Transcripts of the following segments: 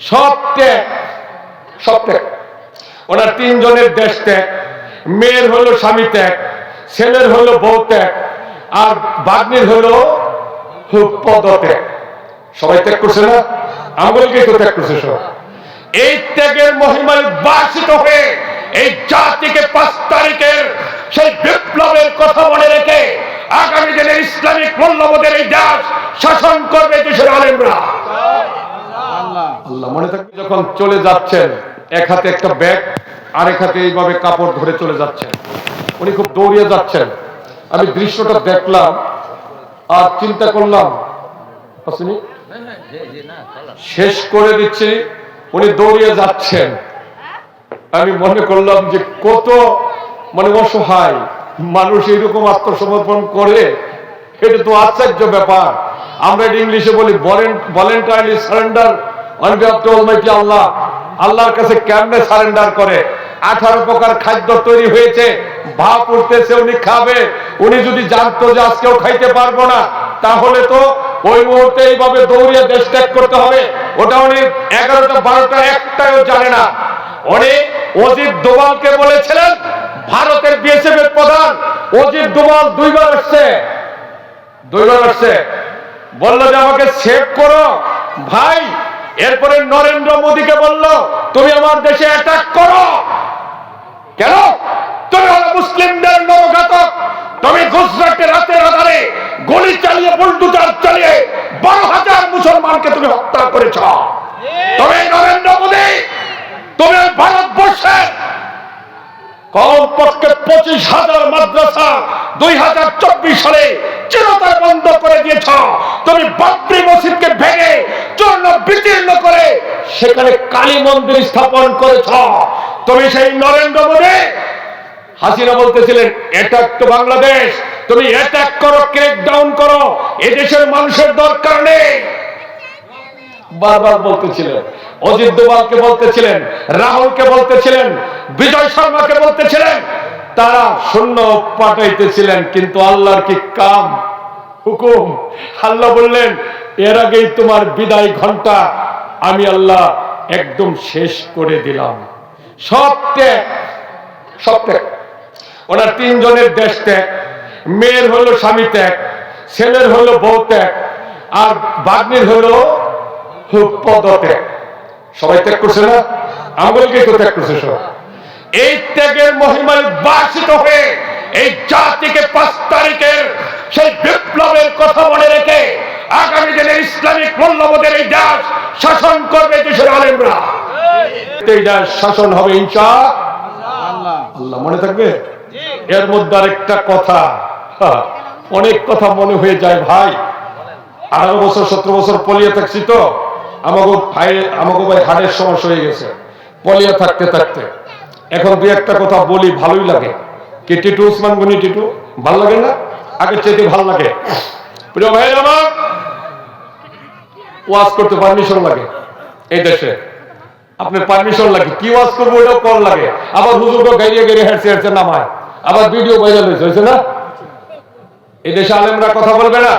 সব ত্যাগ সব ত্যাগ ওনার তিনজনের দেশ ত্যাগ মেয়ের হলো স্বামী ত্যাগ ছেলের হলো বউ ত্যাগ আর বাগ্নির হলো পদ ত্যাগ সবাই ত্যাগ করছে না? তো ত্যাগ করছে সব এই ত্যাগের মহিমায় বাসিত হয়ে, এই জাতিকে পাঁচ তারিখের সেই বিপ্লবের কথা মনে রেখে আগামী দিনে ইসলামিক মূল্যবোধের এই দেশ শাসন করবে দেশের আলেমরা। আল্লাহ মনে থাকবে যখন চলে যাচ্ছেন, এক হাতে একটা ব্যাগ, আরেক হাতে এইভাবে কাপড় ধরে চলে যাচ্ছেন। উনি খুব দৌড়িয়ে যাচ্ছেন। আমি দৃশ্যটা দেখলাম, আর চিন্তা করলাম? শেষ করে দিচ্ছি, উনি দৌড়িয়ে যাচ্ছেন। আমি মনে করলাম যে কত মানে অসহায়, মানুষ এরকম আত্মসমর্পণ করে, এটা তো আশ্চর্য ব্যাপার। আমরা এটা ইংলিশে বলি voluntarily surrender on behalf almighty Allah, আল্লাহর কাছে কেমনে সারেন্ডার করে? আঠারো প্রকার খাদ্য তৈরি হয়েছে উঠতেছে, উনি খাবে। উনি যদি জানতো যে আজকেও খাইতে পারব না, তাহলে তো ওই মুহূর্তে এইভাবে দৌড়িয়ে দেশ ত্যাগ করতে হবে। ওটা উনি এগারোটা, বারোটা একটাও জানে না। উনি অজিত দোবালকে বলেছিলেন, ভারতের বিএসএফ এর প্রধান। অজিত দোবাল দুইবার আসছে। দুইবার আসছে। বলল যে আমাকে সেভ করো। ভাই এরপরে নরেন্দ্র মোদীকে বলল, তুমি আমার দেশে অ্যাটাক করো। কেন? তুমি হলো মুসলিমদের নবঘাতক। তুমি গুজরাটে রাতের আধারে গুলি চালিয়ে বুলডুজার চালিয়ে বারো হাজার মুসলমানকে তুমি হত্যা করেছ। তুমি নরেন্দ্র মোদী, তুমি ভারতবর্ষের কমপক্ষে পঁচিশ হাজার মাদ্রাসা দুই হাজার চব্বিশ সালে চিরতরে বন্ধ করে দিয়েছ। তুমি বাবরি মসজিদকে ভেঙে বিতীর্ণ করে সেখানে কালী মন্দির স্থাপন করেছ। তুমি সেই নরেন্দ্র মোদী? হাসিনা বলতেছিলেন অ্যাটাক তো বাংলাদেশ। তুমি অ্যাটাক করো ক্রেক ডাউন করো। এদেশের মানুষের দরকার নেই। বারবার বলতেছিলেন, অজিত দোবালকে বলতেছিলেন, রাহুলকে বলতেছিলেন, বিজয় শর্মাকে বলতেছিলেন। তারা শূন্য পাঠাইতেছিলেন, কিন্তু আল্লাহর কি কাম, হুকুম? আল্লাহ বললেন এর আগেই তোমার বিদায় ঘণ্টা আমি আল্লাহ একদম শেষ করে দিলাম। সব ত্যাগ সব ত্যাগ ওনার তিনজনের দেশ ত্যাগ। মেয়ের হলো স্বামী ত্যাগ, ছেলের হলো বউ ত্যাগ, আর বাগ্নির হলো পদত্যাগ সবাই ত্যাগ করছে না? আঙ্গুলকে তো ত্যাগ করছে সব এই ত্যাগের মহিমায় বাসিত হয়ে এই জাতিকে পাঁচ তারিখের সেই বিপ্লবের কথা মনে রেখে আগামী দিনে ইসলামিক মূল্যবোধের এই দেশ শাসন করবে দেশের আলেমরা। এই দেশ শাসন হবে ইনশা আল্লাহ। মনে থাকবে? এর মধ্যে আরেকটা কথা। অনেক কথা মনে হয়ে যায় ভাই। আঠারো বছর, সতেরো বছর পলিয়া থাকছি তো। আমাকে ভাই আমাকে ভাই হাড়ের সমস্যা হয়ে গেছে। পলিয়া থাকতে থাকতে। এখন দুই একটা কথা বলি, ভালোই লাগে। কি টিটু উসমান গনি টিটু, ভালো লাগে না? আগে চেতে ভালো লাগে। প্রিয় ভাই আমার ওয়াজ করতে পারমিশন লাগে। এই দেশে। আপনার পারমিশন লাগে। কি ওয়াজ করব ওটাও কর লাগে। আবার হুজুরকে গাইয়ে গাইয়ে হেঁটছে হেঁটছে, নামায়। আবার ভিডিও ভাইরাল হয়েছে হয়েছে না? এই দেশে আলেমরা কথা বলবে না।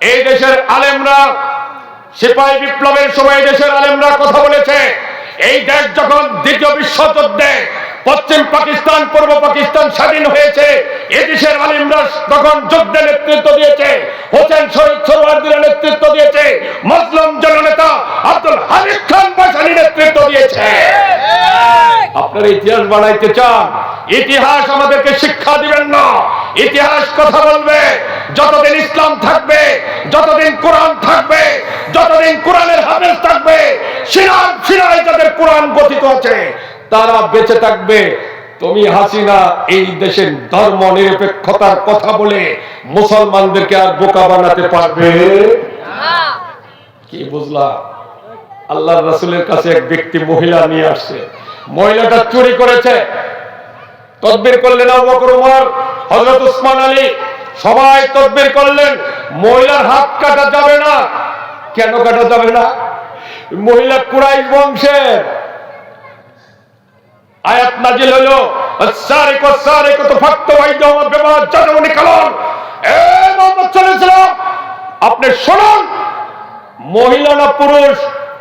এই দেশের আলেমরা, সিপাহী বিপ্লবের সময় দেশের আলেমরা কথা বলেছে। এই দেশ যখন দ্বিতীয় বিশ্বযুদ্ধে পশ্চিম পাকিস্তান, পূর্ব পাকিস্তান স্বাধীন হয়েছে। এদেশের আলিমরা তখন যুদ্ধে নেতৃত্ব দিয়েছে। হোসেন শহীদ সরওয়ার্দিরা নেতৃত্ব দিয়েছে। মুসলিম জননেতা আব্দুল হামিদ খান বাসানি নেতৃত্ব দিয়েছে। আপনারা ইতিহাস বানাইতে চান? ইতিহাস আমাদেরকে শিক্ষা দিবেন না। ইতিহাস কথা বলবে। যতদিন ইসলাম থাকবে, যতদিন কোরআন থাকবে, যতদিন কোরআনের হাফেজ থাকবে, সিনার সিনায় যাদের কোরআন গঠিত আছে তারা বেঁচে থাকবে। তুমি হাসিনা, এই দেশের ধর্ম নিরপেক্ষতার কথা বলে মুসলমানদেরকে আর বোকা বানাতে পারবে? কি বুঝলা? আল্লাহ রাসুলের কাছে এক ব্যক্তি মহিলা নিয়ে আসছে। মহিলাটা চুরি করেছে। তদবির করলেন হযরত উসমান আলী। সবাই তদবির করলেন। মহিলার হাত কাটা যাবে না। কেন কাটা যাবে না? মহিলা কুরাইশ বংশের। আয়াত নাজিল হলো সারিক সারিক তো ফাক্ত ওয়াইদহুম বিমা জানুনি কালাম এ মোহাম্মদ সাল্লাল্লাহু আপনি শুনুন, মহিলা না পুরুষ,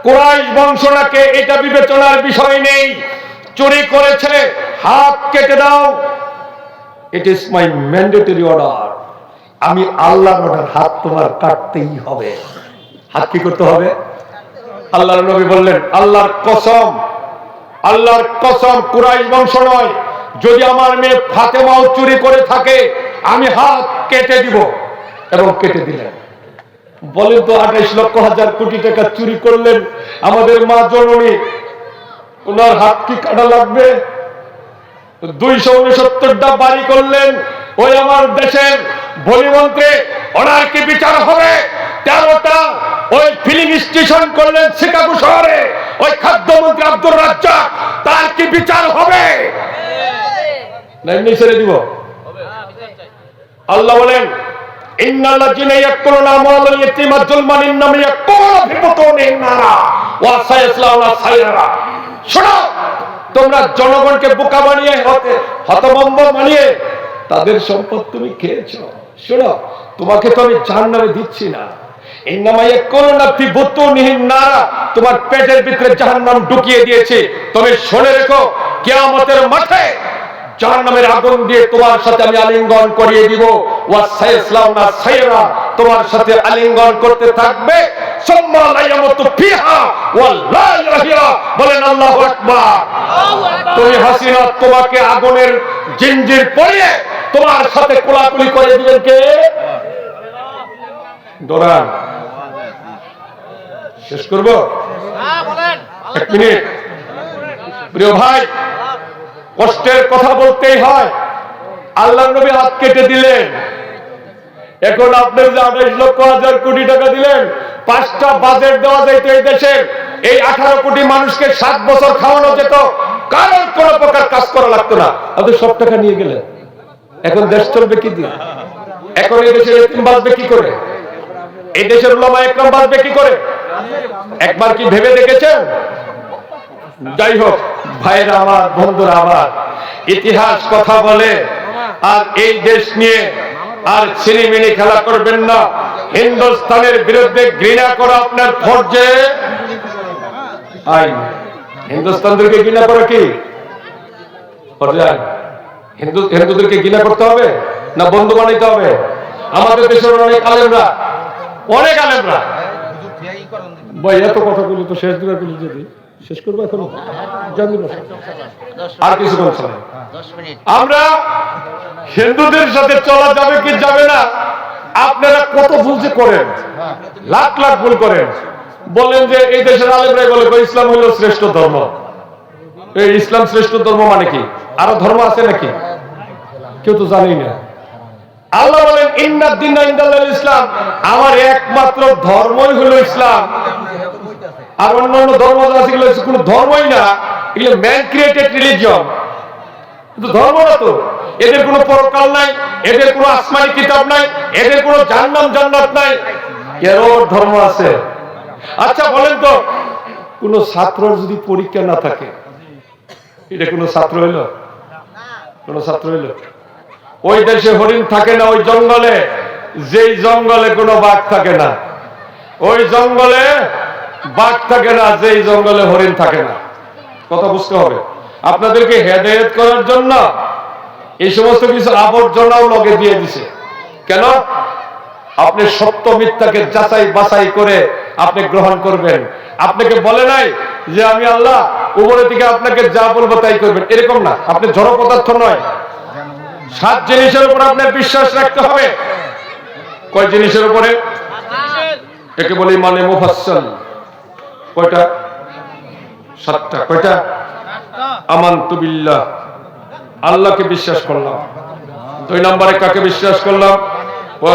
কোরাইশ বংশনাকে এটা বিবেচনার বিষয় নেই। চুরি করেছে, হাত কেটে দাও। It is my mandatory order আমি আল্লাহর অর্ডার হাত তোমার কাটতেই হবে। হাত কি করতে হবে? আল্লাহর নবী বললেন, আল্লাহর কসম আল্লাহর কসম কুরাইশ বংশ নয়। যদি আমার মেয়ে ফাতেমাও চুরি করে থাকে, আমি হাত কেটে দিব এবং কেটে দিলেন বলেন তো আঠাইশ লক্ষ হাজার কোটি টাকা চুরি করলেন আমাদের মা জননী। ওনার হাত কি কাটা লাগবে? দুইশো উনসত্তরটা বাড়ি করলেন। ওই আমার দেশের বলিমন্ত্রে, ওনার কি বিচার হবে? তেরোটা ওই ফিলিং স্টেশন করলেন শিকাগো শহরে। ওই খাদ্যমন্ত্রী আব্দুর রাজ্জাক, তার কি বিচার হবে? ছেড়ে দিব। আল্লাহ বলেন তোমরা জনগণকে বোকা তাদের সম্পদ তুমি খেয়েছো। শোনো, তোমাকে তো আমি জাহান্নামে দিচ্ছি না। তোমার পেটের ভিতরে জাহান্নাম ঢুকিয়ে দিয়েছে। শুনে রেখো কিয়ামতের মাঠে জাহান্নামের আগুন দিয়ে তোমার সাথে আমি আলিঙ্গন করিয়ে দিব। তোমার সাথে আলিঙ্গন করতে থাকবে। বলেন আল্লাহু তুমি হাসিনা তোমাকে আগুনের জিঞ্জির পরিয়ে তোমার সাথে কোলাকুলি করে দিবেন কে? ডরান শেষ করব? এক মিনিট। প্রিয় ভাই কষ্টের কথা বলতেই হয়। আল্লাহ নবী হাত কেটে দিলেন। এখন আপনার যে আঠাইশ লক্ষ হাজার কোটি টাকা দিলেন পাঁচটা বাজেট দেওয়া যেত এই দেশের। এই আঠারো কোটি মানুষকে সাত বছর খাওয়ানো যেত। কারণ কোন প্রকার কাজ করা লাগতো না। আপনি সব টাকা নিয়ে গেলেন। এখন দেশ চলবে কি দিয়ে? এখন এই দেশের বাঁচবে কি করে? এই দেশের উলামা একরাম বাঁচবে কি করে? একবার কি ভেবে দেখেছেন? যাই হোক, ভাইরা আমার, বন্ধুরা আমার, ইতিহাস কথা বলে আর এই দেশ নিয়ে আর ছিনিমিনি খেলা করবেন না। হিন্দুস্তানের বিরুদ্ধে ঘৃণা করা আপনার ফর্জে? আইন হিন্দুস্তানদেরকে ঘৃণা করা কি? হিন্দু, হিন্দুদেরকে ঘৃণা করতে হবে না বন্ধু বানাইতে হবে? আমাদের দেশের অনেক আলেমরা অনেক আলেমরা ভাই এত কথা বলি তো শেষ যদি শেষ করব এখন জানি আর কিছু বলছে আমরা হিন্দুদের সাথে চলা যাবে কি যাবে না আপনারা কত ভুল যে করেন লাখ লাখ ভুল করেন। বলেন যে এই দেশের আলেমরাই বলে ইসলাম হলো শ্রেষ্ঠ ধর্ম। এই ইসলাম শ্রেষ্ঠ ধর্ম মানে কি? আরও ধর্ম আছে নাকি? কেউ তো জানেই না। আল্লাহ বলেন ইন্নাদ দিন ইসলাম। আমার একমাত্র ধর্মই হলো ইসলাম। আর অন্য অন্য ধর্ম যা আছে, এগুলো কোনো ধর্মই না, এগুলো ম্যান ক্রিয়েটেড রিলিজিয়ন কিন্তু ধর্ম না তো। এদের কোনো পরকাল নাই, এদের কোনো আসমানি কিতাব নাই, এদের কোনো জান্নাম জান্নাত নাই। এরও ধর্ম আছে। আচ্ছা বলেন তো, কোন ছাত্রর যদি পরীক্ষা না থাকে, এটা কোনো ছাত্র হইল? কোন ছাত্র হইল? ওই দেশে হরিণ থাকে না, ওই জঙ্গলে। যেই জঙ্গলে কোনো বাঘ থাকে না, ওই জঙ্গলে বাঘ থাকে না, যেই জঙ্গলে হরিণ থাকে না। কথা বুঝতে হবে। আপনাদেরকে হেদায়ত করার জন্য এই সমস্ত কিছু আবর্জনাও লগে দিয়ে দিছে। কেন? আপনি সত্য মিথ্যাকে যাচাই বাছাই করে আপনি গ্রহণ করবেন। আপনাকে বলে নাই যে আমি আল্লাহ, উপরের দিকে আপনাকে যা বলব তাই করবেন। এরকম না। আপনি জড় পদার্থ নয়। সাত জিনিসের উপর আপনার বিশ্বাস রাখতে হবে। কয় জিনিসের উপরে? একে বলি মানে মুফাসসাল। কয়টা? সাতটা। কয়টা? আমান্তু বিল্লাহ। আল্লাহকে বিশ্বাস করলাম। দুই নম্বরে কাকে বিশ্বাস করলাম?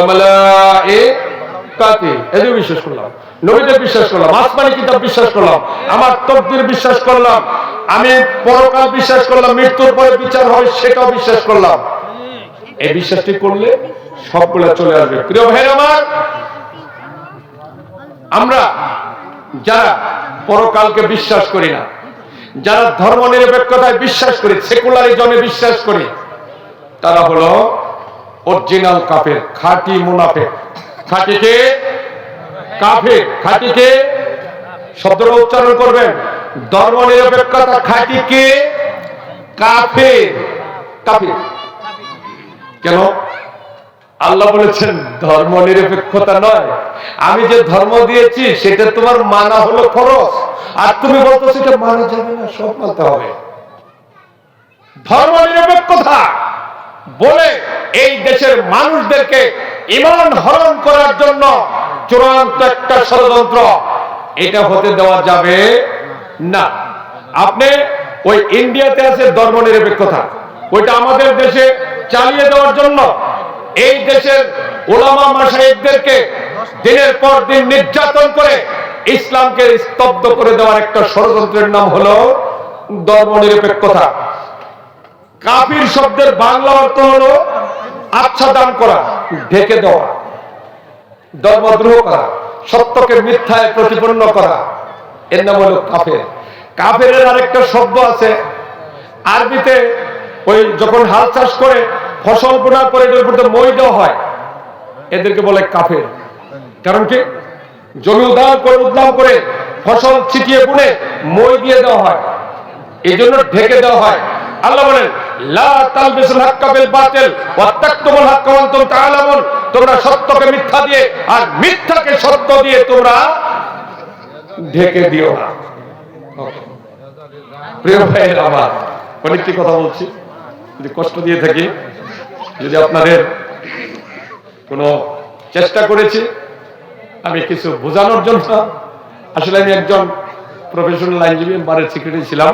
মালাইকাতি। এদের বিশ্বাস করলাম। নবীদের বিশ্বাস করলাম। আসমানি কিতাব বিশ্বাস করলাম। আমার তকদির বিশ্বাস করলাম। আমি পরকাল বিশ্বাস করলাম। মৃত্যুর পরে বিচার হবে, সেটাও বিশ্বাস করলাম। এই বিশ্বাসটি করলে সবগুলা চলে আসবে। প্রিয় ভাই আমার, আমরা যারা পরকালকে বিশ্বাস করি না, যারা ধর্ম নিরপেক্ষতায় বিশ্বাস করি সেকুলারিজমে বিশ্বাস করি, তারা হলো অরিজিনাল কাফের, খাঁটি মুনাফে খাঁটিকে কাফের। খাঁটিকে শব্দটা উচ্চারণ করবেন। ধর্ম নিরপেক্ষতা খাঁটি কে? কাফের। কাফের। কেন? আল্লাহ বলেছেন, ধর্ম নিরপেক্ষতা নয়। আমি যে ধর্ম দিয়েছি, সেটা তোমার মানা হলো খরচ। আর তুমি বলতো সেটা মানা যাবে না, সব মানতে হবে। ধর্ম নিরপেক্ষতা বলে এই দেশের মানুষদেরকে ইমান হরণ করার জন্য চূড়ান্ত একটা ষড়যন্ত্র। এটা হতে দেওয়া যাবে না। আপনি ওই ইন্ডিয়াতে আছে ধর্ম নিরপেক্ষতা। ওইটা আমাদের দেশে চালিয়ে দেওয়ার জন্য এই দেশের ওলামা মাসাইকদেরকে দিনের পর দিন নির্যাতন করে ইসলামকে স্তব্ধ করে দেওয়ার একটা ষড়যন্ত্রের নাম হলো ধর্ম নিরপেক্ষতা কাফির শব্দের বাংলা অর্থ হলো আচ্ছাদন করা, ঢেকে দেওয়া। ধর্মদ্রোহ করা, সত্যকে মিথ্যায় প্রতিপন্ন করা, এর নাম হলো কাফের। কাফের আরেকটা শব্দ আছে, আরবিতে ওই যখন হাল চাষ করে ফসল বোনার পরে এটার উপর দিয়ে মই দেওয়া হয়। এদেরকে বলে কাফের। কারণ কি? জমি উদার করে উদ্যাম করে ফসল ছিটিয়ে বুনে মই দিয়ে দেওয়া হয়। এই জন্য ঢেকে দেওয়া হয়। আল্লাহ বলেন, লা হাক্কা বিল বাতিল ওয়া হাক্কা ওয়া আনতুম তাআলামুন। তোমরা সত্যকে মিথ্যা দিয়ে আর মিথ্যাকে সত্য দিয়ে তোমরা ঢেকে দিও না। প্রিয় আমার, অনেকটি কথা বলছি। যদি কষ্ট দিয়ে থাকি যদি আপনাদের কোনো চেষ্টা করেছি, আমি কিছু বোঝানোর জন্য, আসলে আমি একজন প্রফেশনাল আইনজীবী বারের সেক্রেটারি ছিলাম।